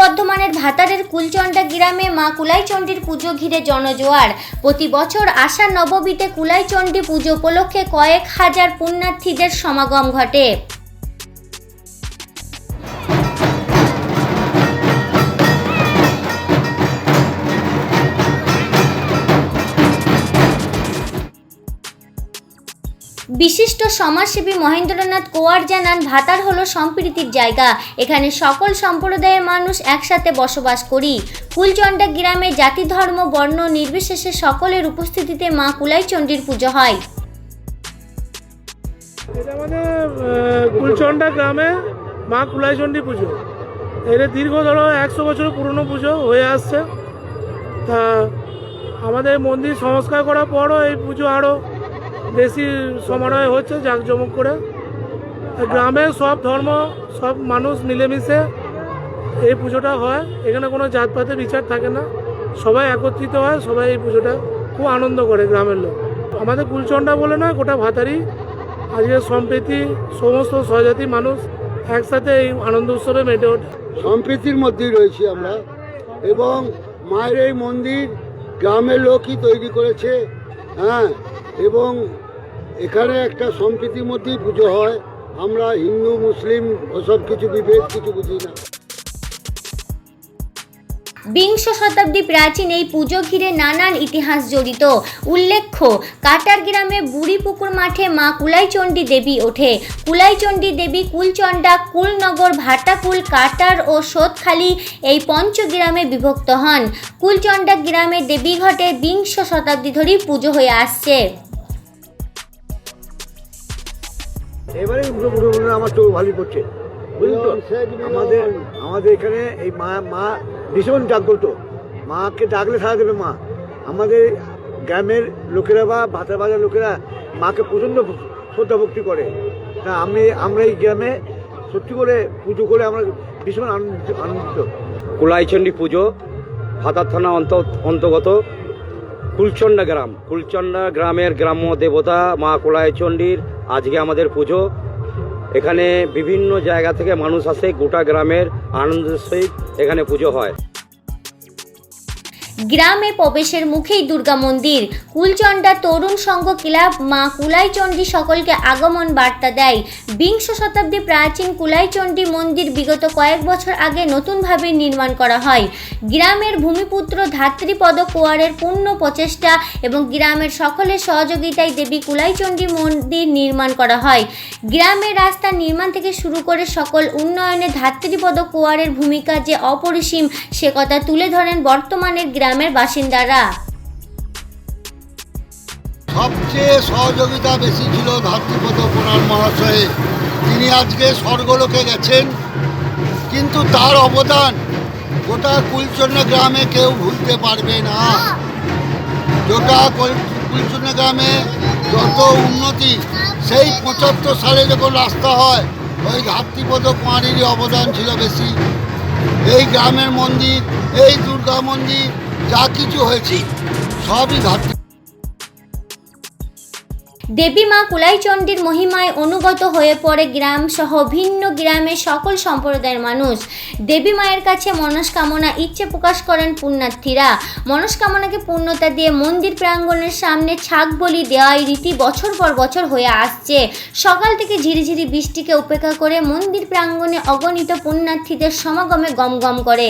বর্ধমানের ভাতারের কুলচণ্ডা গ্রামে মা কুলাইচণ্ডীর পুজো ঘিরে জনজোয়ার। প্রতি বছর আষাঢ় নবমীতে কুলাইচণ্ডী পুজো উপলক্ষে কয়েক হাজার পুণ্যার্থীদের সমাগম ঘটে। বিশিষ্ট সমাজসেবী মহেন্দ্রনাথ কোয়ার জানান ভাতার হলো সম্প্রীতির জায়গা। এখানে সকল সম্প্রদায়ের মানুষ একসাথে বসবাস করি। কুলচন্ডা গ্রামে জাতি ধর্ম বর্ণ নির্বিশেষে সকলের উপস্থিতিতে মা কুলাইচণ্ডীর পুজো হয়। এটা আহ, কুলচন্ডা গ্রামে মা কুলাইচণ্ডী পুজো। এটা দীর্ঘ ধরো একশো বছর পুরনো পুজো হয়ে আসছে। তা আমাদের মন্দির সংস্কার করার পরও এই পুজো আরও বেশি সমারোহে হচ্ছে জাঁকজমক করে। গ্রামে সব ধর্ম, সব মানুষ মিলেমিশে এই পুজোটা হয়। এখানে কোনো জাতপাতের বিচার থাকে না। সবাই একত্রিত হয়, সবাই এই পুজোটা খুব আনন্দ করে গ্রামের লোক। আমাদের কুলচন্ডা বলে নয়, গোটা ভাতারি। আজকে সম্প্রীতি, সমস্ত স্বজাতি মানুষ একসাথে এই আনন্দ উৎসবে মেটে ওঠে। সম্প্রীতির মধ্যেই রয়েছি আমরা। এবং মায়ের এই মন্দির গ্রামের লোকই তৈরি করেছে। হ্যাঁ এবং এখানে একটা সম্প্রীতির মধ্যেই পুজো হয়। আমরা হিন্দু, মুসলিম, ওসব কিছু বিভেদ কিছু বুঝি না। বিংশ শতাব্দী প্রাচীন এই পুজো ঘিরে নানান ইতিহাস জড়িত। উল্লেখ্য, কাটার গ্রামে বুড়িপুকুর মাঠে মা কুলাইচণ্ডী দেবী ওঠে। কুলাইচণ্ডী দেবী কুলচণ্ডা, কুলনগর, ভাটাকুল, কাটার ও সোতখালী এই পঞ্চগ্রামে বিভক্ত হন। কুলচণ্ডা গ্রামে দেবী ঘটে বিংশ শতাব্দী ধরেই পুজো হয়ে আসছে। এবারে পুরো পুরো পুরো আমার চোখ ভালো করছে বুঝলি তো? আমাদের আমাদের এখানে এই মা মা ভীষণ জাগ্রত। মাকে ডাকলে সারা দেবে মা। আমাদের গ্রামের লোকেরা বা ভাতা বাজার লোকেরা মাকে প্রচণ্ড শ্রদ্ধা ভক্তি করে। তা আমি আমরা এই গ্রামে সত্যি করে পুজো করে আমরা ভীষণ আনন্দিত আনন্দিত। কুলাইচণ্ডী পুজো ভাতার থানা অন্ত অন্তর্গত কুলচন্ডা গ্রাম। কুলচন্ডা গ্রামের গ্রাম্য দেবতা মা কোলায়চণ্ডীর আজকে আমাদের পুজো। এখানে বিভিন্ন জায়গা থেকে মানুষ আসে, গোটা গ্রামের আনন্দের সহিত এখানে পুজো হয়। গ্রামে প্রবেশের মুখেই দুর্গা মন্দির। কুলচণ্ডা তরুণ সংঘ ক্লাব মা কুলাইচণ্ডী সকলকে আগমন বার্তা দেয়। বিংশ শতাব্দী প্রাচীন কুলাইচণ্ডী মন্দির বিগত কয়েক বছর আগে নতুনভাবে নির্মাণ করা হয়। গ্রামের ভূমিপুত্র ধাত্রীপদ কোয়ারের পূর্ণ প্রচেষ্টা এবং গ্রামের সকলের সহযোগিতায় দেবী কুলাইচণ্ডী মন্দির নির্মাণ করা হয়। গ্রামের রাস্তা নির্মাণ থেকে শুরু করে সকল উন্নয়নে ধাত্রীপদ কোয়ারের ভূমিকা যে অপরিসীম, সে কথা তুলে ধরেন বর্তমানের গ্রামের বাসিন্দারা। সবচেয়ে সহযোগিতা বেশি ছিল ধাত্রীপদ পুরাণ মহাশয়ে। তিনি আজকে স্বর্গলোকে গেছেন, কিন্তু তার অবদান গোটা কুলচন্দ্র গ্রামে কেউ ভুলতে পারবে না। গোটা কুলচন্দ্র গ্রামে যত উন্নতি, সেই পঁচাত্তর সালে যখন রাস্তা হয়, ওই ধাত্রীপদ কুমারেরই অবদান ছিল বেশি। এই গ্রামের মন্দির, এই দুর্গা মন্দির যা কিছু হয়েছে, সবই ধাত্রী দেবী মা কুলাইচণ্ডীর মহিমায় অনুগত হয়ে পড়ে গ্রাম সহ ভিন্ন গ্রামের সকল সম্প্রদায়ের মানুষ। দেবী মায়ের কাছে মনস্কামনা, ইচ্ছে প্রকাশ করেন পুণ্যার্থীরা। মনস্কামনাকে পূর্ণতা দিয়ে মন্দির প্রাঙ্গণের সামনে ছাগ বলি দেওয়াই রীতি বছর পর বছর হয়ে আসছে। সকাল থেকে ঝিরিঝিরি বৃষ্টিকে উপেক্ষা করে মন্দির প্রাঙ্গণে অগণিত পুণ্যার্থীদের সমাগমে গমগম করে।